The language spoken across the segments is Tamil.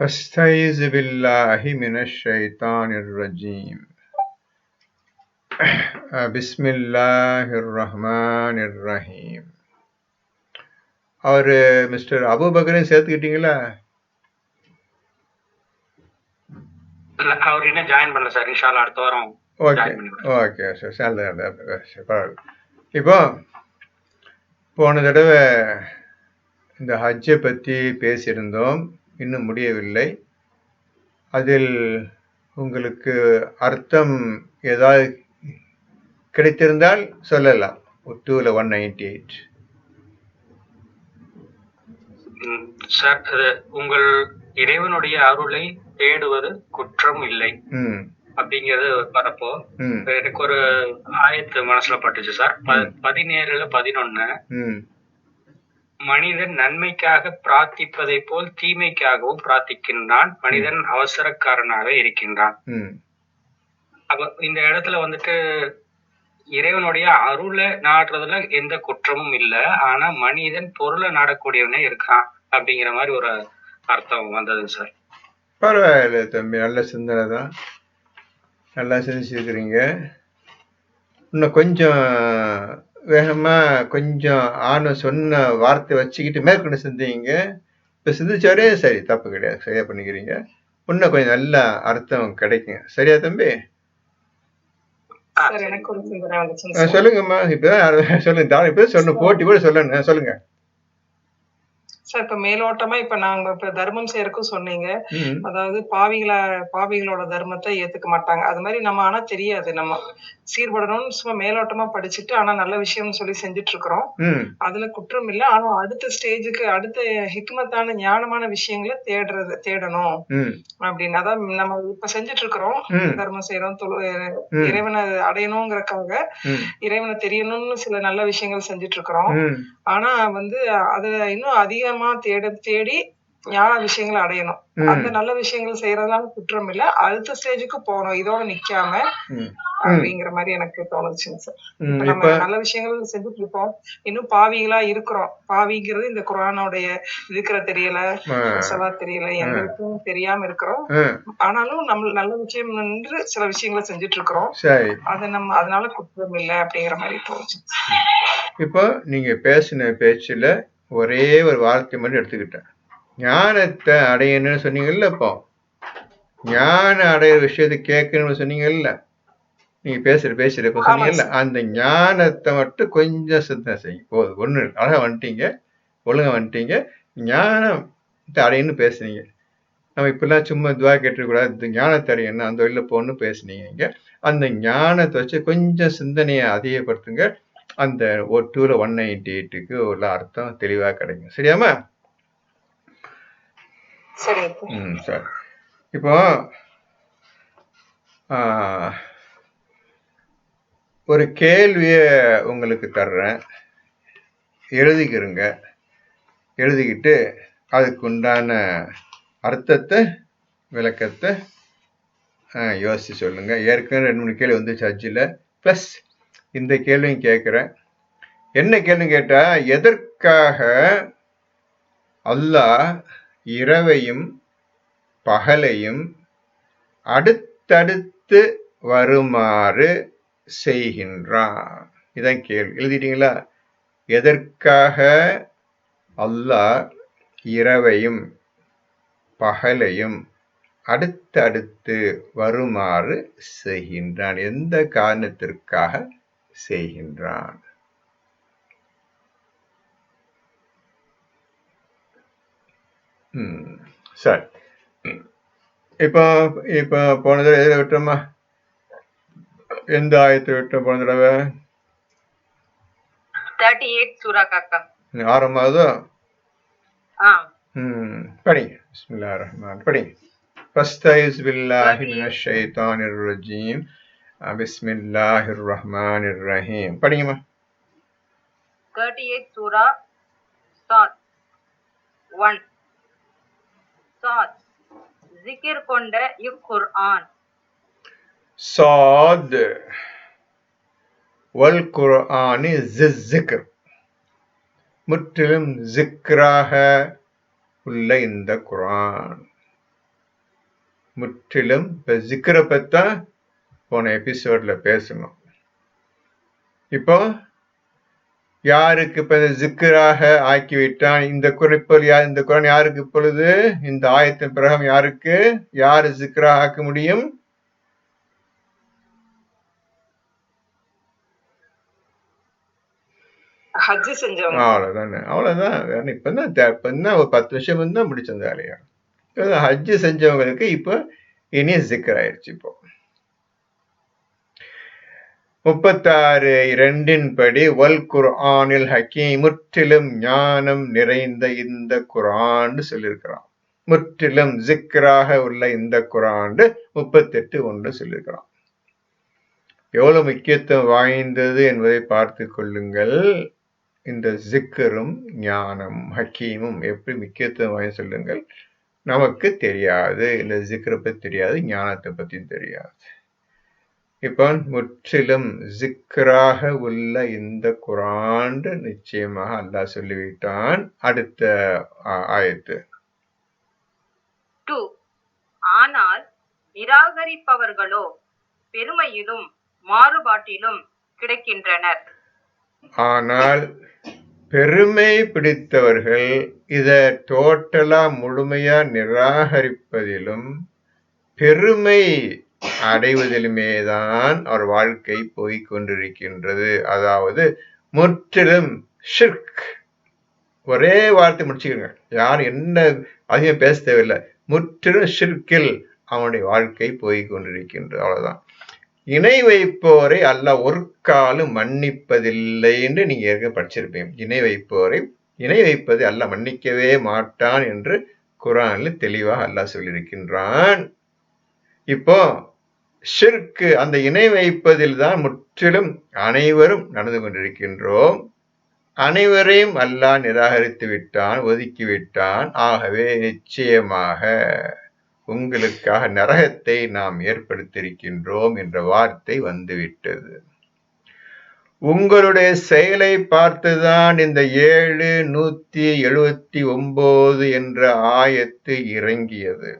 فاستعيذ بالله من الشيطان الرجيم بسم الله الرحمن الرحيم அவர் மிஸ்டர் அபுபக்கரையும் சேர்த்துக்கிட்டீங்களா இல்ல அவர் இன்னும் ஜாயின் பண்ணல சார் இன்ஷால்லா அடுத்த வாரம் ஓகே ஜாயின் பண்ணி விடுறேன். ஓகே சார் சேலரி பரவாயில்ல இப்போ போன தடவை இந்த ஹஜ்ஜை பற்றி பேசியிருந்தோம். இன்னும் முடியவில்லை. அதில் உங்களுக்கு அர்த்தம் ஏதாவது கிடைத்திருந்தால் சொல்லலாம். டூவில் ஒன் நைன்டி எயிட். சார் உங்கள் இறைவனுடைய அருளை தேடுவது குற்றம் இல்லை. அப்படிங்கிறது வரப்போ ம். எனக்கு ஒரு ஆயத்து மனசுல பட்டுச்சு சார். பதினேழுல பதினொன்னு மனிதன் நன்மைக்காக பிரார்த்திப்பதை போல் தீமைக்காகவும் பிரார்த்திக்கின்றான். மனிதன் அவசரக்காரனாக இருக்கின்றான். அப்ப இந்த இடத்துல வந்துட்டு இறைவனுடைய அருளை நாடுறதுல எந்த குற்றமும் இல்ல. ஆனா மனிதன் பொருளை நாடக்கூடியவனே இருக்கான் அப்படிங்கிற மாதிரி ஒரு அர்த்தம் வந்தது சார். பரவாயில்ல தம்பி நல்ல சிந்தனை தான். நல்லா சிந்திச்சிருக்கிறீங்க. இன்னும் கொஞ்சம் வேகமாக கொஞ்சம் ஆன சொன்ன வார்த்தை வச்சுக்கிட்டு மேற்கொண்டு சிந்திங்க. இப்போ சிந்திச்சாரே சரி தப்பு கிடையாது. சரியா பண்ணிக்கிறீங்க. இன்னும் கொஞ்சம் நல்ல அர்த்தம் கிடைக்கும் சரியா தம்பி? சொல்லுங்கம்மா. இப்பதான் சொல்லுங்க. இப்பதான் சொன்ன போட்டி கூட சொல்லணும். சொல்லுங்க. சார் இப்ப மேலோட்டமா இப்ப நாங்க இப்ப தர்மம் செய்யறதுக்கும் சொன்னீங்க. அதாவது பாவிகளா பாவிகளோட தர்மத்தை ஏத்துக்க மாட்டாங்க. அது மாதிரி நம்ம ஆனா தெரியாது. நம்ம சீர்படணும்னு சும்மா மேலோட்டமா படிச்சுட்டு ஆனா நல்ல விஷயம்னு சொல்லி செஞ்சுட்டு இருக்கிறோம் அதுல குற்றம் இல்ல. ஆனா அடுத்த ஸ்டேஜுக்கு அடுத்த ஹிக்மத்தான ஞானமான விஷயங்களை தேடுறது தேடணும். அப்படின்னு. அதான் நம்ம இப்ப செஞ்சுட்டு இருக்கிறோம் தர்மம் செய்யறோம் இறைவனை அடையணுங்கிறதுக்காக ம் இறைவனை தெரியணும்னு சில நல்ல விஷயங்கள் செஞ்சுட்டு இருக்கிறோம் ஆனா வந்து அதுல இன்னும் அதிகமா தேட தேடி ஞான விஷயங்களை அடையணும். அந்த நல்ல விஷயங்கள் செய்யறதுனால குற்றம் இல்ல. அடுத்த ஸ்டேஜுக்கு போகணும். இதோட நிக்காம அப்படிங்கிற மாதிரி எனக்கு தோணுச்சுங்க சார். நம்ம நல்ல விஷயங்கள் செஞ்சுட்டு இருக்கோம். இன்னும் பாவிகளா இருக்கிறோம். பாவிங்கிறது இந்த குரானோடைய இருக்கிற தெரியல ஆ, சலா தெரியல விஷயமும் தெரியாம இருக்கிறோம். ஆனாலும் நம்ம நல்ல விஷயம் என்று சில விஷயங்களை செஞ்சுட்டு இருக்கிறோம். அது நம்ம அதனால குற்றம் இல்லை அப்படிங்கிற மாதிரி தோணுச்சு இப்போ நீங்க பேசின பேச்சுல ஒரே ஒரு வார்த்தை மட்டும் எடுத்துக்கிட்டேன். ஞானத்தை அடையணும்னு சொன்னீங்கல்ல இப்போ? ஞானம் அடையிற விஷயத்தை கேட்கணும்னு சொன்னீங்கல்ல நீங்க பேசுற பேசுற இப்போ சொன்னீங்கல்ல அந்த ஞானத்தை மட்டும் கொஞ்சம் சிந்தனை செய்யும் போதும். ஒண்ணு இல்லை. அழகா வந்துட்டீங்க. ஒழுங்கா வந்துட்டீங்க. ஞானத்தை அடையணும்னு பேசுனீங்க. நம்ம இப்பெல்லாம் சும்மா துவா கேட்டுக்கூடாது இந்த ஞானத்தை அடையணும் அந்த வழியில் போகணும்னு பேசுனீங்க அந்த ஞானத்தை வச்சு கொஞ்சம் சிந்தனையை அதிகப்படுத்துங்க. அந்த ஒரு டூல ஒன் நைன்டி எயிட்டுக்கு உள்ள அர்த்தம் தெளிவாக கிடைக்கும். சரியாமா. ம் சரி. இப்போ ஒரு கேள்வியை உங்களுக்கு தர்றேன். எழுதிக்கிறங்க எழுதிக்கிட்டு அதுக்கு உண்டான அர்த்தத்தை விளக்கத்தை ஆ, யோசிச்சு சொல்லுங்க. ஏற்கனவே ரெண்டு மூணு கேள்வி வந்து சர்ச்சில் ப்ளஸ் இந்த கேள்வியும் கேட்குறேன். என்ன கேள்வி கேட்டா எதற்காக அல்லாஹ் இரவையும் பகலையும் அடுத்தடுத்து வருமாறு செய்கின்றான்? இதான் கேள்வி. எழுதிட்டீங்களா? எதற்காக அல்லாஹ் இரவையும் பகலையும் அடுத்தடுத்து வருமாறு செய்கின்றான்? எந்த காரணத்திற்காக? செய்கின்றான் ம் சரி. இப்போ இப்போ போன தடவை எதில் விட்டோமா எந்த ஆயத்தை விட்டோம் போன தடவை? தேர்ட்டி எயிட் சூரா காக்கா. ஆரம்பமாவதோ ஆ. ம் படிங்க பிஸ்மில்லா ரஹ்மான். படிங்க ஃபஸ்தைஸ் பில்லாஹி மினஷ் ஷைத்தானிர் ரஜீம். பிஸ்மில்லாஹிர் ரஹ்மான் ரஹீம் படிங்கம்மா. தேர்ட்டி எயிட் சூரா சாத். ஒன் சாத். ஜிகிர் கொண்ட இக்குர்ஆன் சாத் வல் குர்ஆனி ஜிக்ர் முற்றிலும் ஜிக்ராக உள்ள இந்த குரான் முற்றிலும் இப்போ ஜிக்ரை பற்றா போன எபிசோட்ல பேசணும். இப்போ யாருக்கு இப்ப இந்த ஜிக்கராக ஆக்கிவிட்டான்? இந்த குறிப்பில் யார் இந்த குரான் யாருக்கு இப்பொழுது இந்த ஆயத்தின் பிரகம் யாருக்கு? யாரு ஜிக்கரா ஆக்க முடியும்? ஹஜ் செஞ்சவங்க. அவ்வளவுதானே. அவ்வளவுதான். வேற இப்பதான் தே- இப்பதான் ஒரு பத்து வருஷம் தான் முடிச்ச வேலையா. ஹஜ்ஜு செஞ்சவங்களுக்கு இப்போ இனி ஜிக்கர் ஆயிடுச்சு இப்போ. முப்பத்தாறு இரண்டின் படி வல் குர்ஆனில் ஹக்கீம் முற்றிலும் ஞானம் நிறைந்த இந்த குரான்னு சொல்லியிருக்கிறான். முற்றிலும் ஜிக்ராக உள்ள இந்த குரான் முப்பத்தெட்டு ஒன்று சொல்லியிருக்கிறான். எவ்வளவு முக்கியத்துவம் வாய்ந்தது என்பதை பார்த்து கொள்ளுங்கள். இந்த ஜிக்கரும் ஞானம் ஹக்கீமும் எப்படி முக்கியத்துவம் வாய்ந்து சொல்லுங்கள். நமக்கு தெரியாது. இந்த ஜிக்கரை பத்தி தெரியாது ஞானத்தை பற்றியும் தெரியாது. இப்போ முற்றிலும் ஜிக்கராக உள்ள இந்த குரான் நிச்சயமாக அல்லாஹ் சொல்லிவிட்டான். அடுத்த ஆயத்து. ஆனால் நிராகரிப்பவர்களோ பெருமையிலும் மாறுபாட்டிலும் கிடைக்கின்றனர். ஆனால் பெருமை பிடித்தவர்கள் இத டோட்டலா முழுமையா நிராகரிப்பதிலும் பெருமை அடைவதிலுமே தான் அவர் வாழ்க்கை போய்க் கொண்டிருக்கின்றது அதாவது முற்றிலும் ஷிர்க் ஒரே வார்த்தை முடிச்சுக்கோங்க. யார் என்ன அதிகம் பேச தேவையில்லை. முற்றிலும் ஷிர்கில் அவனுடைய வாழ்க்கை போய்கொண்டிருக்கின்றது அவ்வளவுதான். இணை வைப்போரை அல்ல ஒரு காலம் மன்னிப்பதில்லை என்று நீங்க ஏற்கனவே படிச்சிருப்பீங்க. இணை வைப்போரை இணை வைப்பது அல்ல மன்னிக்கவே மாட்டான் என்று குரானில் தெளிவாக அல்லாஹ் சொல்லியிருக்கின்றான். இப்போ ஷிர்க்கு அந்த இணை வைப்பதில் தான் முற்றிலும் அனைவரும் நடந்து கொண்டிருக்கின்றோம். அனைவரையும் அல்லா நிராகரித்து விட்டான் ஒதுக்கிவிட்டான் ஆகவே நிச்சயமாக உங்களுக்காக நரகத்தை நாம் ஏற்படுத்தியிருக்கின்றோம் என்ற வார்த்தை வந்துவிட்டது. உங்களுடைய செயலை பார்த்துதான் இந்த ஏழு நூத்தி எழுபத்தி ஒன்பது என்ற ஆயத்து இறங்கியது.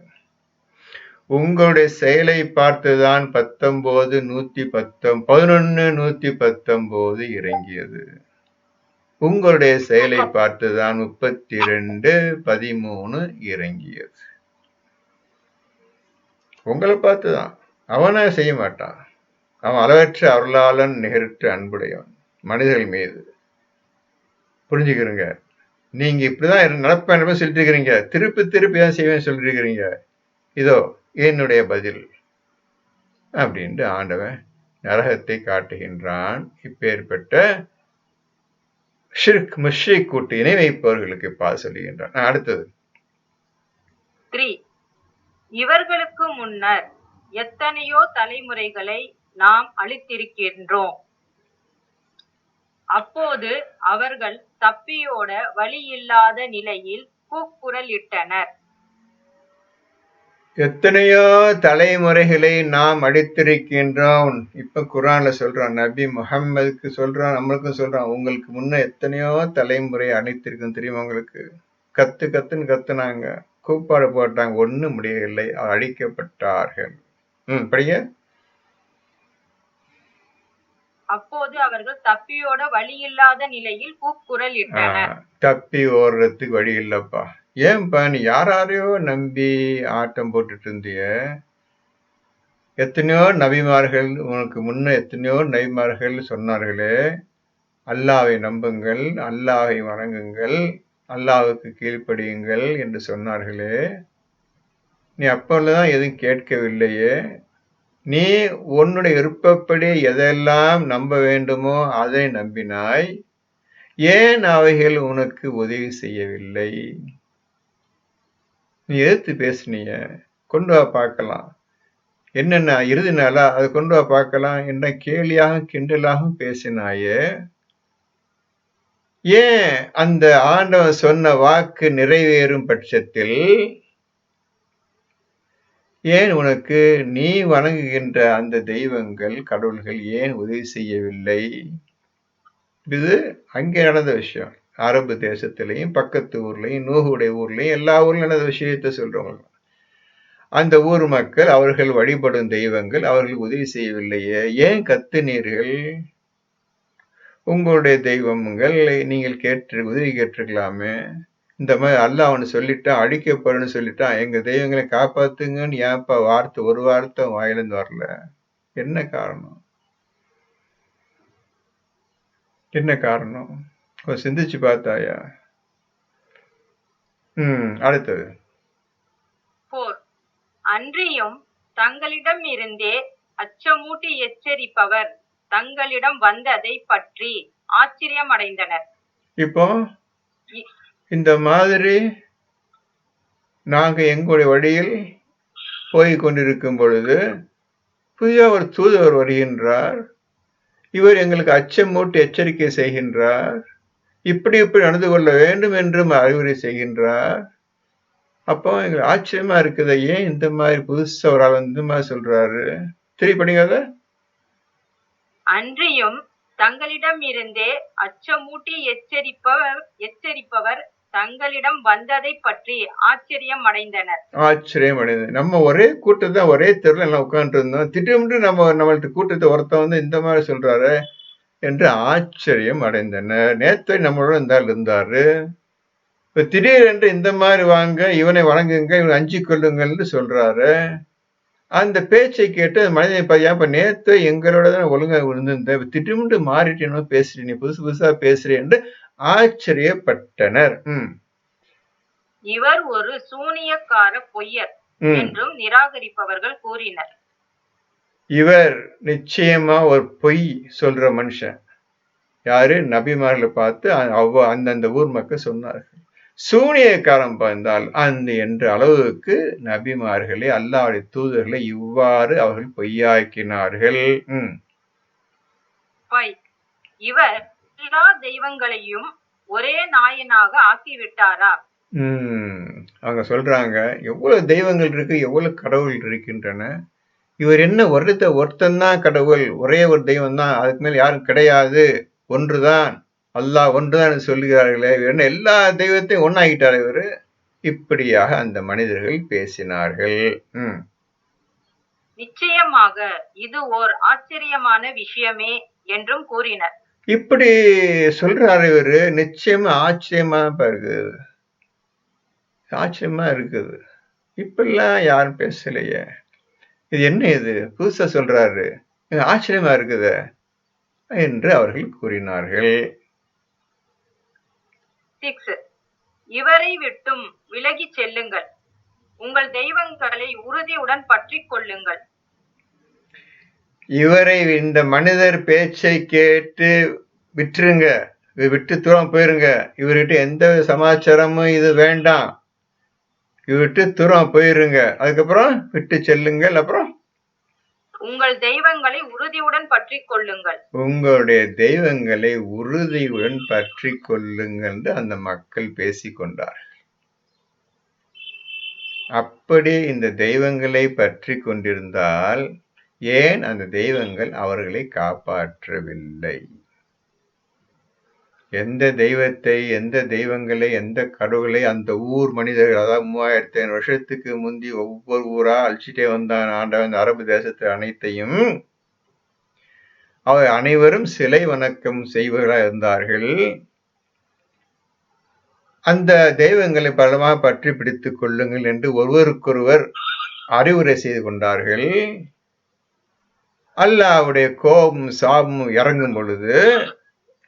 உங்களுடைய செயலை பார்த்துதான் பத்தொன்பது நூத்தி பத்தொம் பதினொன்னு நூத்தி பத்தொன்பது இறங்கியது. உங்களுடைய செயலை பார்த்துதான் முப்பத்தி ரெண்டு பதிமூணு இறங்கியது. உங்களை பார்த்துதான். அவனை செய்ய மாட்டான். அவன் அளவற்ற அருளாளன் நிகரற்ற அன்புடையவன் மனிதர்கள் மீது. புரிஞ்சுக்கிறீங்க? நீங்க இப்படிதான் இரு- நடப்பேன் சொல்லிட்டு இருக்கிறீங்க. திருப்பி திருப்பி தான் செய்வேன் சொல்லிட்டு இருக்கிறீங்க? இதோ என்னுடைய பதில். அப்படின்ட்டு ஆண்டவன் நரகத்தை காட்டுகின்றான். இப்பேற்பட்ட ஷிர்க் முஷ்ரிக் கூட்டு இணை வைப்பவர்களுக்கு பா சொல்லுகின்றான். அடுத்தது. இவர்களுக்கு முன்னர் எத்தனையோ தலைமுறைகளை நாம் அளித்திருக்கின்றோம் அப்போது அவர்கள் தப்பியோட வழி இல்லாத நிலையில் கூக்குரலிட்டனர். எத்தனையோ தலைமுறைகளை நாம் அடித்திருக்கின்றோம். இப்ப குரான்ல சொல்றான் நபி முஹம்மதுக்கு சொல்றான் நம்மளுக்கும் சொல்றான் உங்களுக்கு முன்ன எத்தனையோ தலைமுறை அடித்திருக்கும் தெரியுமா உங்களுக்கு? கத்து கத்துன்னு கத்துனாங்க. கூப்பாடு போட்டாங்க ஒண்ணும் முடியவில்லை அழிக்கப்பட்டார்கள் ம் படிங்க. அப்போது அவர்கள் தப்பியோட வழியில்லாத நிலையில் கூக்குரலிட்டனர் ஆஹ், தப்பி ஓடுறதுக்கு வழி இல்லப்பா. ஏன்பா நீ யாரையோ நம்பி ஆட்டம் போட்டுட்டு இருந்திய எத்தனையோ நபிமார்கள் உனக்கு முன்ன எத்தனையோ நபிமார்கள் சொன்னார்களே அல்லாவை நம்புங்கள் அல்லாவை வணங்குங்கள் அல்லாவுக்கு கீழ்ப்படியுங்கள் என்று சொன்னார்களே. நீ அப்பொழுதுதான் எதுவும் கேட்கவில்லையே. நீ உன்னுடைய விருப்பப்படி எதெல்லாம் நம்ப வேண்டுமோ அதை நம்பினாய். ஏன் அவைகள் உனக்கு உதவி செய்யவில்லை? நீ எதிர்த்து பேசுனீங்க. கொண்டு வா பார்க்கலாம். என்னென்ன இறுதி நாளா? அதை கொண்டு வா பார்க்கலாம். என்ன கேலியாக கிண்டலாகவும் பேசினாயே. ஏன் அந்த ஆண்டவன் சொன்ன வாக்கு நிறைவேறும் பட்சத்தில் ஏன் உனக்கு நீ வணங்குகின்ற அந்த தெய்வங்கள் கடவுள்கள் ஏன் உதவி செய்யவில்லை? இது அங்கே நடந்த விஷயம். அரபு தேசத்திலையும் பக்கத்து ஊர்லையும் நூகுடைய ஊர்லையும் எல்லா ஊர்லயும் நடந்த விஷயத்தை சொல்றவங்க. அந்த ஊர் மக்கள் அவர்கள் வழிபடும் தெய்வங்கள் அவர்கள் உதவி செய்யவில்லையே. ஏன் கத்துனீர்கள்? உங்களுடைய தெய்வங்கள் நீங்கள் கேட்டு உதவி கேட்டிருக்கலாமே. இந்த மாதிரி அல்லாஹ் அவனு சொல்லிட்டான் அழிக்கப்படுன்னு சொல்லிட்டான் எங்க தெய்வங்களை காப்பாத்துங்கன்னு ஏன்ப்பா வார்த்தை ஒரு வார்த்தை வாயிலிருந்து வரல? என்ன காரணம்? என்ன காரணம்? சிந்திச்சு பார்த்தாயா? ம் அடுத்தது. போர். அன்றியும் தங்களிடம் இருந்தே அச்சமூட்டி எச்சரிப்பவர். தங்களிடம் வந்ததை பற்றி ஆச்சரியமடைந்தனர். இப்போ? இ- இந்த மாதிரி நாங்க எங்களுடைய வழியில் போய் கொண்டிருக்கும் பொழுது புதிய ஒரு தூதுவர் வருகின்றார். இவர் எங்களுக்கு அச்சமூட்டி எச்சரிக்கை செய்கின்றார். இப்படி இப்படி நடந்து கொள்ள வேண்டும் என்றும் அறிவுரை செய்கின்றார். அப்போ எங்களுக்கு ஆச்சரியமா இருக்குது ஏன் இந்த மாதிரி புதுசா ஒரு ஆள் இந்த மாதிரி சொல்றாரு. திருப்பி அன்றியும் தங்களிடம் இருந்தே அச்சமூட்டி எச்சரிப்பவர் எச்சரிப்பவர் தங்களிடம் வந்ததை பற்றி ஆச்சரியம் அடைந்தனர். ஆச்சரியம் அடைந்தது நம்ம ஒரே கூட்டத்தை ஒரே தெருல எல்லாம் உட்காந்துட்டு இருந்தோம் திடீர்னு நம்ம நம்மள்ட்ட கூட்டத்தை ஒருத்தன் வந்து இந்த மாதிரி சொல்றாரு. என்று ஆச்சரியம் அடைந்தனர். நேற்று நம்மளோட இருந்தால் இருந்தாரு. இப்ப திடீரென்று இந்த மாதிரி வாங்க இவனை வணங்குங்க இவனை அஞ்சு கொள்ளுங்கள்னு சொல்றாரு. அந்த பேச்சை கேட்டு மனிதன் பையன் இப்ப நேத்து எங்களோட தான் ஒழுங்கா இருந்திருந்த திடீர்னு மாறிட்டேனோ பேசுறீ நீ புதுசு புதுசா பேசுறேன் என்று ஆச்சரியப்பட்டனர். ம். இவர் ஒரு சூனியக்கார பொய்யர் என்றும் நிராகரிப்பவர்கள் கூறினர். இவர் நிச்சயமா ஒரு பொய் சொல்ற மனுஷன். யாரு? நபிமார்களை பார்த்து அவ்வ அந்தந்த ஊர் மக்கள் சொன்னார்கள். சூனியக்காரன் பார்த்தால் அந்த என்ற அளவுக்கு நபிமார்களை அல்லாஹ்வுடைய தூதர்களை இவ்வாறு அவர்கள் பொய்யாக்கினார்கள். ம். பை. இவர் எல்லா தெய்வங்களையும் ஒரே நாயனாக ஆக்கிவிட்டாரா? ம். அவங்க சொல்றாங்க எவ்வளவு தெய்வங்கள் இருக்கு எவ்வளவு கடவுள் இருக்கின்றன? இவர் என்ன ஒருத்த ஒருத்தன்தான் கடவுள் ஒரே ஒரு தெய்வம் தான் அதுக்கு மேல யாரும் கிடையாது. ஒன்றுதான் அல்லாஹ் ஒன்றுதான் சொல்லுகிறார்களே இவர் என்ன எல்லா தெய்வத்தையும் ஒன்னாகிட்டார் இவரு. இப்படியாக அந்த மனிதர்கள் பேசினார்கள். ம். நிச்சயமாக இது ஓர் ஆச்சரியமான விஷயமே என்றும் கூறினர். இப்படி சொல்றாரு இவரு நிச்சயமா ஆச்சரியமா தான் இருக்குது ஆச்சரியமா இருக்குது. இப்பெல்லாம் யாரும் பேசலையே. இது என்ன இது? புதுசா சொல்றாரு. இது ஆச்சரியமா இருக்குது என்று அவர்கள் கூறினார்கள். இவரை விட்டும் விலகிச் செல்லுங்கள். உங்கள் தெய்வங்களை உறுதியுடன் பற்றிக் கொள்ளுங்கள். இவரை இந்த மனிதர் பேச்சை கேட்டு விட்டுருங்க. விட்டு தூரம் போயிருங்க. இவர்கிட்ட எந்த சமாச்சாரமும் இது வேண்டாம். விட்டு தூரம் போயிருங்க. அதுக்கப்புறம் விட்டு செல்லுங்கள். அப்புறம்? உங்கள் தெய்வங்களை உறுதியுடன் பற்றிக் கொள்ளுங்கள். உங்களுடைய தெய்வங்களை உறுதியுடன் பற்றி கொள்ளுங்கள் அந்த மக்கள் பேசிக்கொண்டார்கள் அப்படி இந்த தெய்வங்களை பற்றி கொண்டிருந்தால் ஏன் அந்த தெய்வங்கள் அவர்களை காப்பாற்றவில்லை? எந்த தெய்வத்தை எந்த தெய்வங்களை எந்த கடவுளை அந்த ஊர் மனிதர்கள் அதாவது மூவாயிரத்தி ஐநூறு வருஷத்துக்கு முந்தி ஒவ்வொரு ஊரா அழிச்சிட்டே வந்தான் ஆண்டவன் அரபு தேசத்து அனைத்தையும். அவர் அனைவரும் சிலை வணக்கம் செய்வர்களாக இருந்தார்கள். அந்த தெய்வங்களை பலமாக பற்றி பிடித்துக் கொள்ளுங்கள் என்று ஒருவருக்கொருவர் அறிவுரை செய்து கொண்டார்கள். அல்லாவுடைய கோபம் சாபம் இறங்கும் பொழுது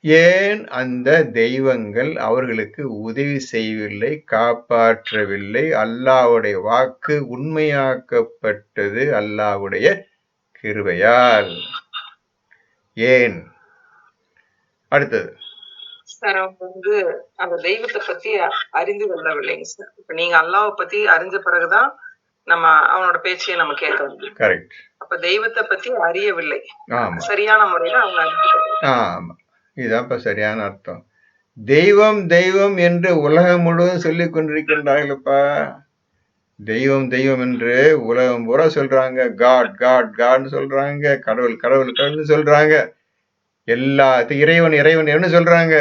ஏன் அந்த தெய்வங்கள் அவர்களுக்கு உதவி செய்யவில்லை காப்பாற்றவில்லை? அல்லாவுடைய வாக்கு உண்மையாக்கப்பட்டது அல்லாவுடைய கிருபையால். ஏன்? அடுத்தது. சார் அவங்க வந்து அந்த தெய்வத்தை பத்தி அறிந்து கொள்ளவில்லைங்க சார். இப்ப நீங்க அல்லாவை பத்தி அறிஞ்ச பிறகுதான் நம்ம அவனோட பேச்சையை நம்ம கேட்க முடியும். கரெக்ட் அப்ப தெய்வத்தை பத்தி அறியவில்லை. சரியான முறையில அவங்க. ஆமா. இதுதான் இப்ப சரியான அர்த்தம். தெய்வம் தெய்வம் என்று உலகம் முழுவதும் சொல்லிக் கொண்டிருக்கின்றார்களப்பா. தெய்வம் தெய்வம் என்று உலகம் பூரா சொல்றாங்க. காட் காட் காட்னு சொல்றாங்க. கடவுள் கடவுள் கடவுள்னு சொல்றாங்க. எல்லா இறைவன் இறைவன் என்ன சொல்றாங்க.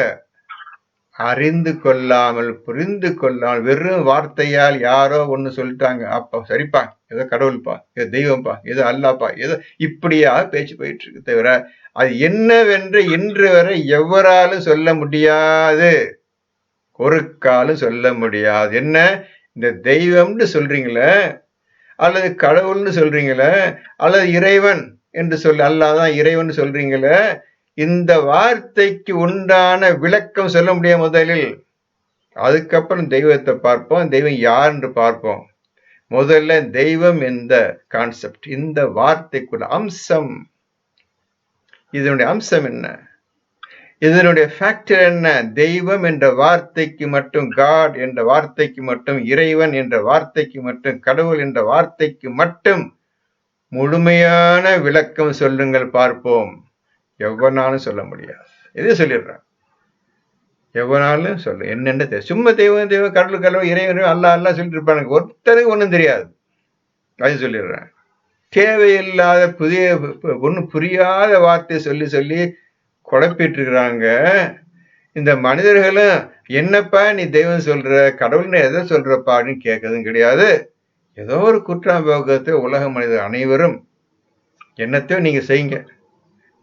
அறிந்து கொள்ளாமல் புரிந்து கொள்ளாமல் வெறும் வார்த்தையால் யாரோ ஒண்ணு சொல்லிட்டாங்க. அப்பா சரிப்பா. ஏதோ கடவுள்ப்பா. ஏதோ தெய்வம்ப்பா. ஏதோ அல்லாப்பா. ஏதோ இப்படியாக பேச்சு போயிட்டு இருக்கு தவிர அது என்னவென்று இன்று வரை எவராலும் சொல்ல முடியாது. ஒருக்காலும் சொல்ல முடியாது. என்ன? இந்த தெய்வம்னு சொல்றீங்களே? அல்லது கடவுள்னு சொல்றீங்களே? அல்லது இறைவன் என்று சொல்லி அல்லாதான் இறைவன் சொல்றீங்களே? இந்த வார்த்தைக்கு உண்டான விளக்கம் சொல்ல முடியாது முதலில். அதுக்கப்புறம் தெய்வத்தை பார்ப்போம். தெய்வம் யார் என்று பார்ப்போம். முதல்ல தெய்வம் இந்த கான்செப்ட் இந்த வார்த்தைக்குள்ள அம்சம். இதனுடைய அம்சம் என்ன? இதனுடைய ஃபேக்டர் என்ன? தெய்வம் என்ற வார்த்தைக்கு மட்டும் காட் என்ற வார்த்தைக்கு மட்டும் இறைவன் என்ற வார்த்தைக்கு மட்டும் கடவுள் என்ற வார்த்தைக்கு மட்டும் முழுமையான விளக்கம் சொல்லுங்கள் பார்ப்போம். எவ்வளனாலும் சொல்ல முடியாது. எதே சொல்லிடுறேன்? எவ்வளனாலும் சொல்லு. என்னென்ன தெரியும் சும்மா தெய்வம் தெய்வம் கடவுள் கடவுள் இறைவன் அல்லா அல்லா சொல்லிட்டு இருப்பானுங்க. ஒருத்தருக்கு ஒன்றும் தெரியாது. அது சொல்லிடுறேன். தேவையில்லாத புதிய ஒன்றும் புரியாத வார்த்தையை சொல்லி சொல்லி குழப்பிட்டு இருக்கிறாங்க இந்த மனிதர்களும் என்னப்பா நீ தெய்வம் சொல்ற? கடவுள்னு எதை சொல்றப்பான்னு கேட்கறதும் கிடையாது. ஏதோ ஒரு குற்றாம்போகத்தை உலக மனிதர் அனைவரும் என்னத்தையும் நீங்கள் செய்யுங்க.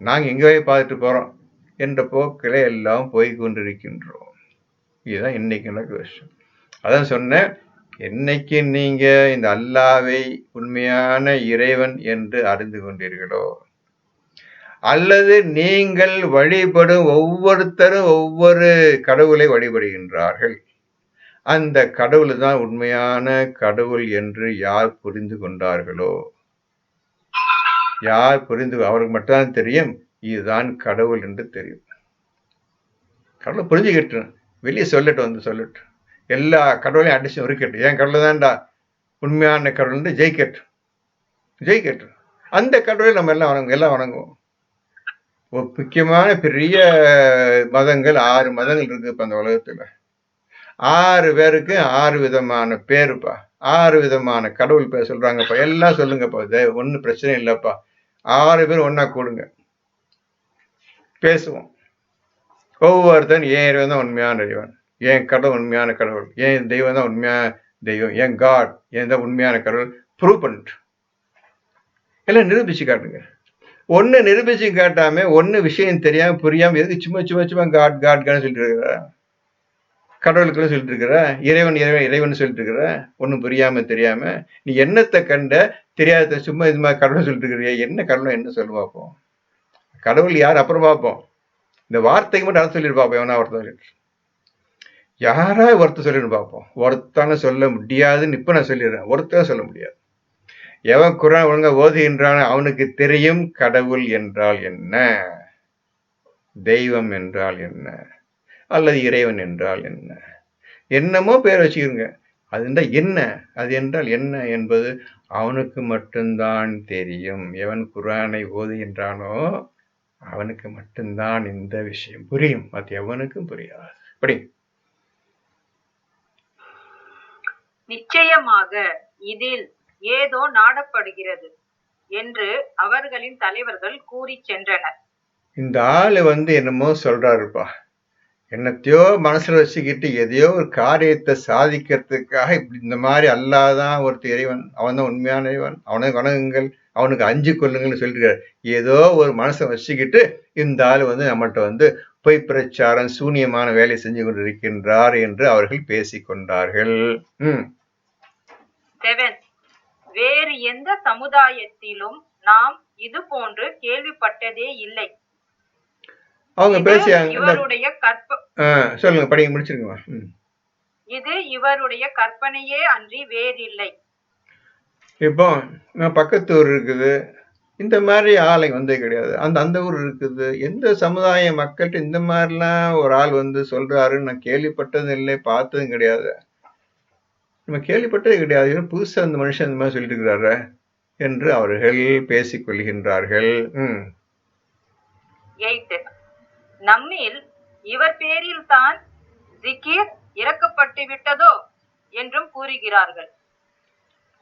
நாங்கள் எங்க போய் பார்த்துட்டு போகிறோம் என்ற போக்கில் எல்லாம் போய் கொண்டிருக்கின்றோம். இதுதான் இன்னைக்கு நடக்கிற விஷயம் அதான் சொன்னேன் என்னைக்கு நீங்க இந்த அல்லாவை உண்மையான இறைவன் என்று அறிந்து கொண்டீர்களோ? அல்லது நீங்கள் வழிபடும் ஒவ்வொருத்தரும் ஒவ்வொரு கடவுளை வழிபடுகின்றார்கள். அந்த கடவுள் தான் உண்மையான கடவுள் என்று யார் புரிந்து கொண்டார்களோ? யார் புரிந்து அவருக்கு மட்டும்தான் தெரியும் இதுதான் கடவுள் என்று தெரியும். கடவுளை புரிஞ்சுக்கிட்டு வெளியே சொல்லட்டும் வந்து சொல்லட்டும் எல்லா கடவுளையும் அடிச்சு இருக்கட்டும் ஏன் கடவுள் தான்டா உண்மையான கடவுள் ஜெயிக்கட்டும் ஜெயிக்கட்டும் அந்த கடவுளை நம்ம எல்லாம் வணங்குவோம் எல்லாம் வணங்குவோம். முக்கியமான பெரிய மதங்கள் ஆறு மதங்கள் இருக்கு இப்ப அந்த உலகத்துல. ஆறு பேருக்கு ஆறு விதமான பேருப்பா. ஆறு விதமான கடவுள் பேர் சொல்றாங்கப்பா. எல்லாம் சொல்லுங்கப்பா. ஒன்றும் பிரச்சனை இல்லைப்பா. ஆறு பேர் ஒன்னா கூடுங்க. பேசுவோம். ஒவ்வொருத்தன் ஏன் இறைவன் தான் உண்மையான இறைவன். ஏன் கடவுள் உண்மையான கடவுள்? ஏன் தெய்வம் தான் உண்மையான தெய்வம்? ஏன் காட் ஏன் தான் உண்மையான கடவுள்? ப்ரூவ் பண்ணிட்டு. எல்லாம் நிரூபிச்சு காட்டுங்க. ஒன்று நிரூபிச்சு காட்டாம ஒன்னு விஷயம் தெரியாம புரியாம எதுக்கு சும்மா சும்மா சும்மா காட் காட் காட் சொல்லிட்டு இருக்கிற? கடவுளுக்குள்ள சொல்லிட்டு இருக்கிற? இறைவன் இறைவன் இறைவன் சொல்லிட்டு இருக்கிற? ஒன்றும் புரியாம தெரியாம. நீ என்னத்தை கண்ட? தெரியாத சும்மா இது மாதிரி கடவுள் சொல்லிட்டு இருக்கிறிய? என்ன கடவுள் என்ன சொல்லு பார்ப்போம்? கடவுள் யார்? அப்புறம் பார்ப்போம். இந்த வார்த்தைக்கு மட்டும் அர்த்தம் சொல்லிட்டு பார்ப்போம் எவனா ஒருத்தன் சொல்லிட்டு. யாரா ஒருத்தர் சொல்லிடுன்னு பார்ப்போம். ஒருத்தான சொல்ல முடியாதுன்னு இப்ப நான் சொல்லிடுறேன். ஒருத்தர் சொல்ல முடியாது. எவன் குரான் ஒழுங்கா ஓதுகின்றான் அவனுக்கு தெரியும் கடவுள் என்றால் என்ன? தெய்வம் என்றால் என்ன? அல்லது இறைவன் என்றால் என்ன? என்னமோ பேர் வச்சுக்கிறங்க அது என்ன? அது என்றால் என்ன என்பது அவனுக்கு மட்டும்தான் தெரியும். எவன் குரானை ஓதுகின்றானோ அவனுக்கு மட்டும்தான் இந்த விஷயம் புரியும். அது எவனுக்கும் புரியாது. அப்படி நிச்சயமாக இதில் ஏதோ நாடப்படுகிறது என்று அவர்களின் தலைவர்கள் கூறிச் சென்றனர். இந்த ஆளு வந்து என்னமோ சொல்றாருப்பா. என்னத்தையோ மனசுல வச்சுக்கிட்டு எதையோ ஒரு காரியத்தை சாதிக்கிறதுக்காக இப்படி இந்த மாதிரி அல்லாதான் ஒருத்தர் இறைவன் அவன் தான் உண்மையான இறைவன் அவனை வணங்குங்கள் அவனுக்கு அஞ்சு கொள்ளுங்கள்னு சொல்லிருக்காரு ஏதோ ஒரு மனசை வச்சுக்கிட்டு இந்த ஆள் வந்து நம்மகிட்ட வந்து பொய் பிரச்சாரம் சூனியமான வேலை செஞ்சு கொண்டிருக்கின்றார் என்று அவர்கள் பேசிக்கொண்டார்கள் வேறு எந்த சமுதாயத்திலும் நாம் இது போன்று கேள்விப்பட்டதே இல்லை. அவங்க இது பேசி அந்த இவருடைய கற்ப சொல்லுங்க படிங்க முடிச்சிருங்கம்மா. ம். இது இவருடைய கற்பனையே அன்றி வேறில்லை. இப்போ நான் பக்கத்து ஊர் இருக்குது. இந்த மாதிரி ஆளை வந்தே கிடையாது. அந்த அந்த ஊர் இருக்குது. எந்த சமுதாய மக்கள்கிட்ட இந்த மாதிரிலாம் ஒரு ஆள் வந்து சொல்றாருன்னு நான் கேள்விப்பட்டதும் இல்லை பார்த்ததும் கிடையாது. நம்ம கேள்விப்பட்டதே கிடையாது. புதுசா அந்த மனுஷன் இந்த மாதிரி சொல்லிட்டு இருக்கிறாரு என்று அவர்கள் பேசிக் கொள்கின்றார்கள் ம். எயிட் நம்மில் இவர் பேரில் தான் ஜிகிர் இறக்கப்பட்டு விட்டதோ என்றும் கூறுகிறார்கள்.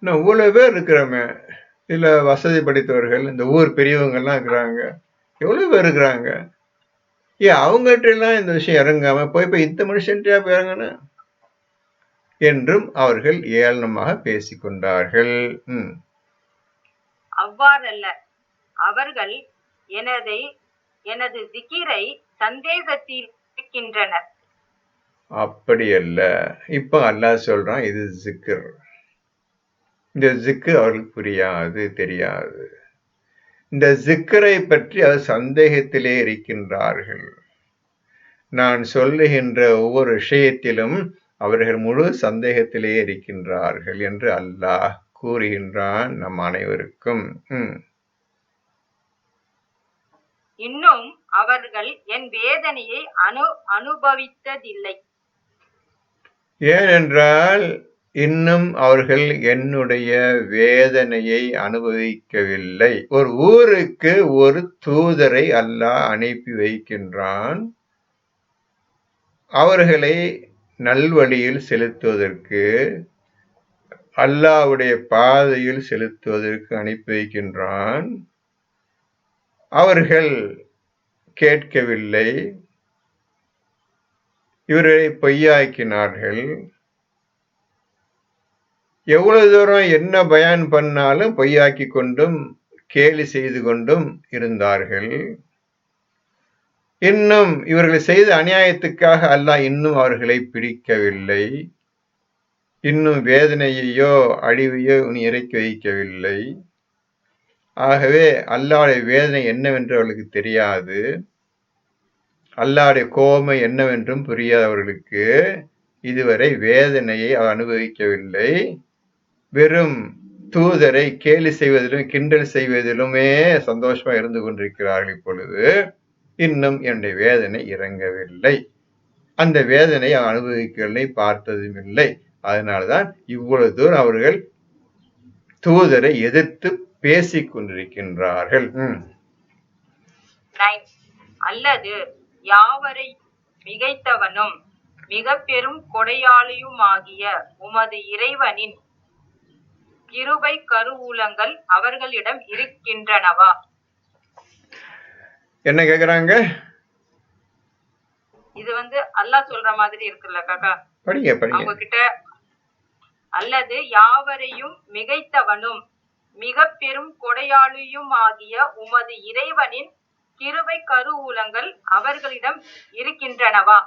நான் இவ்வளவு பேர் இருக்கிறோமே. இதுல வசதி படைத்தவர்கள் இந்த ஊர் பெரியவங்க எல்லாம் இருக்கிறாங்க. எவ்வளவு பேர் இருக்கிறாங்க? ஏன் அவங்ககிட்ட எல்லாம் இந்த விஷயம் இறங்காம போய் போய் இந்த மனுஷன்ட்டா போய் இறங்கணும் என்றும் அவர்கள் ஏளனமாக பேசிக்கொண்டார்கள். அவ்வாறல்ல. அவர்கள் எனதை எனது திகிரை சந்தேகத்தில் இருக்கின்றனர் அப்படி அல்ல இப்போ அல்லாஹ் சொல்றான் இது ஜிக்கர் இந்த ஜிக்கர் அவர்களுக்கு புரியாது தெரியாது. இந்த ஜிக்கரை பற்றி அவர் சந்தேகத்திலே இருக்கின்றார்கள். நான் சொல்லுகின்ற ஒவ்வொரு விஷயத்திலும் அவர்கள் முழு சந்தேகத்திலே இருக்கின்றார்கள் என்று அல்லாஹ் கூறுகின்றான் நம் அனைவருக்கும். இன்னும் அவர்கள் என் வேதனையை அனு அனுபவித்ததில்லை. ஏனென்றால் இன்னும் அவர்கள் என்னுடைய வேதனையை அனுபவிக்கவில்லை. ஒரு ஊருக்கு ஒரு தூதரை அல்லாஹ் அனுப்பி வைக்கின்றான். அவர்களை நல்வழியில் செலுத்துவதற்கு அல்லாஹ்வுடைய பாதையில் செலுத்துவதற்கு அனுப்பி வைக்கின்றான். அவர்கள் கேட்கவில்லை. இவர்களை பொய்யாக்கினார்கள். எவ்வளவு தூரம் என்ன பயான் பண்ணாலும் பொய்யாக்கி கொண்டும் கேலி செய்து கொண்டும் இருந்தார்கள். இன்னும் இவர்கள் செய்த அநியாயத்துக்காக அல்லாஹ் இன்னும் அவர்களை பிடிக்கவில்லை. இன்னும் வேதனையையோ அழிவையோ இனி இறக்கி வைக்கவில்லை. ஆகவே அல்லாவுடைய வேதனை என்னவென்று அவர்களுக்கு தெரியாது. அல்லாவுடைய கோபம் என்னவென்றும் புரியாதவர்களுக்கு இதுவரை வேதனையை அவர் அனுபவிக்கவில்லை. வெறும் தூதரை கேலி செய்வதிலும் கிண்டல் செய்வதிலுமே சந்தோஷமா இருந்து கொண்டிருக்கிறார்கள் இப்பொழுது. இன்னும் என்னுடைய வேதனை இறங்கவில்லை. அந்த வேதனை அனுபவிக்கலை பார்த்ததும் இல்லை. அதனால்தான் இவ்வளவு தூரம் அவர்கள் தூதரை எதிர்த்து பேசிக் கொண்டிருக்கின்றார்கள். அல்லது யாவரை மிகைத்தவனும் மிக பெரும் கொடையாளியுமாகிய உமது இறைவனின் கிருபை கருவூலங்கள் அவர்களிடம் இருக்கின்றனவா? என்ன கேக்குறாங்க? இது வந்து அல்லாஹ் சொல்ற மாதிரி இருக்குல்ல காக்கா? படிங்க படிங்க. அவங்க கிட்ட அல்லது யாவரையும் மிகைத்தவனும் மிக பெரும் கொடையாளியும் ஆகிய உமது இறைவனின் கிருபை கருவூலங்கள் அவர்களிடம் இருக்கின்றனவா?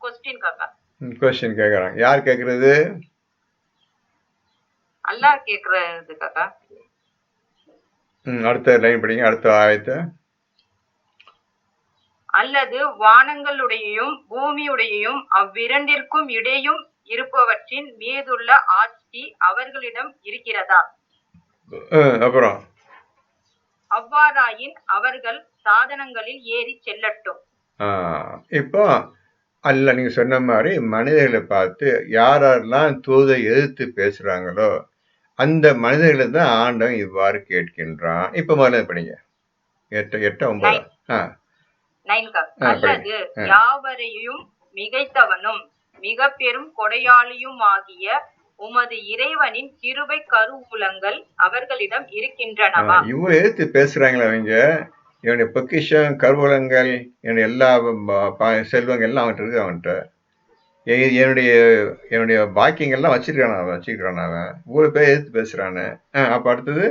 கொஸ்டின் காக்கா. கொஸ்டின் கேக்குறாங்க. யார் கேக்குறது? அல்லாஹ் கேக்குறது அடுத்த லைன் படிங்க அடுத்த ஆயத்தை. அல்லது வானங்களுடையும் பூமியுடையும் அவ்விரண்டிற்கும் இடையும் இருப்பவற்றின் மீதுள்ள ஆட்சி அவர்களிடம் இருக்கிறதா? அப்புறம். அவ்வாறாயின் அவர்கள் சாதனங்களில் ஏறி செல்லட்டும். இப்போ அல்ல நீங்க சொன்ன மாதிரி மனிதர்களை பார்த்து யார் யாரெல்லாம் தூதை எதிர்த்து பேசுறாங்களோ அந்த மனிதர்களை தான் ஆண்டவன் இவ்வாறு கேட்கின்றான். இப்ப முதல்ல படிங்க. எட்டு எட்டு ஒன்பது. ஆ. நைன்கா? ஆ, அல்லது ஆ. யாவரையும் மிகைத்தவனும் மிக பெரும் கொடையாளியும் ஆகிய உமது இறைவனின் கிருபை கருவூலங்கள் அவர்களிடம் இருக்கின்றனவா? இவ்வளவு எதிர்த்து பேசுறாங்களே அவங்க. என்னுடைய பொக்கிஷம் கருவூலங்கள் என்னுடைய எல்லா ப- ப- செல்வங்கள் எல்லாம் அவன்கிட்ட இருக்கு அவன்கிட்ட. என்னுடைய என்னுடைய பாக்கியங்கள்லாம் வச்சிருக்கான அவன் வச்சிருக்கான் அவன். இவ்வளவு பேர் எதிர்த்து பேசுறானு. அப்ப அடுத்தது.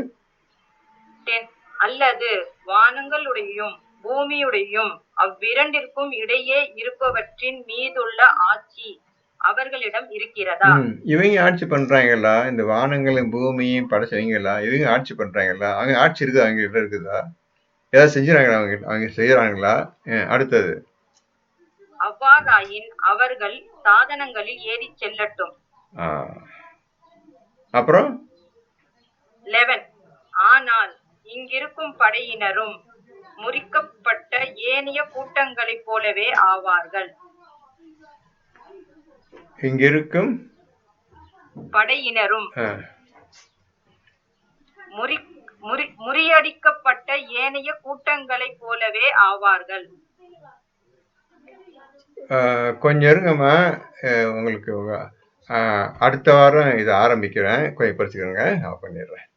அல்லது வானங்களுடையும் பூமியுடையும் அவ்விரண்டிற்கும் இடையே இருப்பவற்றின் மீதுள்ள ஆட்சி அவர்களிடம் இருக்கிறதா? இவங்க ஆட்சி பண்றாங்களா? இந்த வானங்களும் பூமியும் படைச்சவங்களா? இவங்க ஆட்சி பண்றாங்களா? அவங்க ஆட்சி இருக்குது? அவங்க கிட்ட இருக்குதா? ஏதாவது செஞ்சுறாங்களா? அவங்க? அவங்க செய்யறாங்களா? அடுத்தது. அவ்வாறாயின் அவர்கள் சாதனங்களில் ஏறி செல்லட்டும். அப்புறம்? லெவன். ஆனால் இங்கிருக்கும் படையினரும் முறிக்கப்பட்ட ஏனைய கூட்டங்களைப் போலவே ஆவார்கள். இங்க இருக்கும் படையினரும் முறி முறி முறியடிக்கப்பட்ட ஏனைய கூட்டங்களைப் போலவே ஆவார்கள். கொஞ்சம் இருங்கம்மா. உங்களுக்கு அடுத்த வாரம் இதை ஆரம்பிக்கிறேன். கொஞ்சம் படிச்சுக்கோங்க நான் பண்ணிடுறேன்.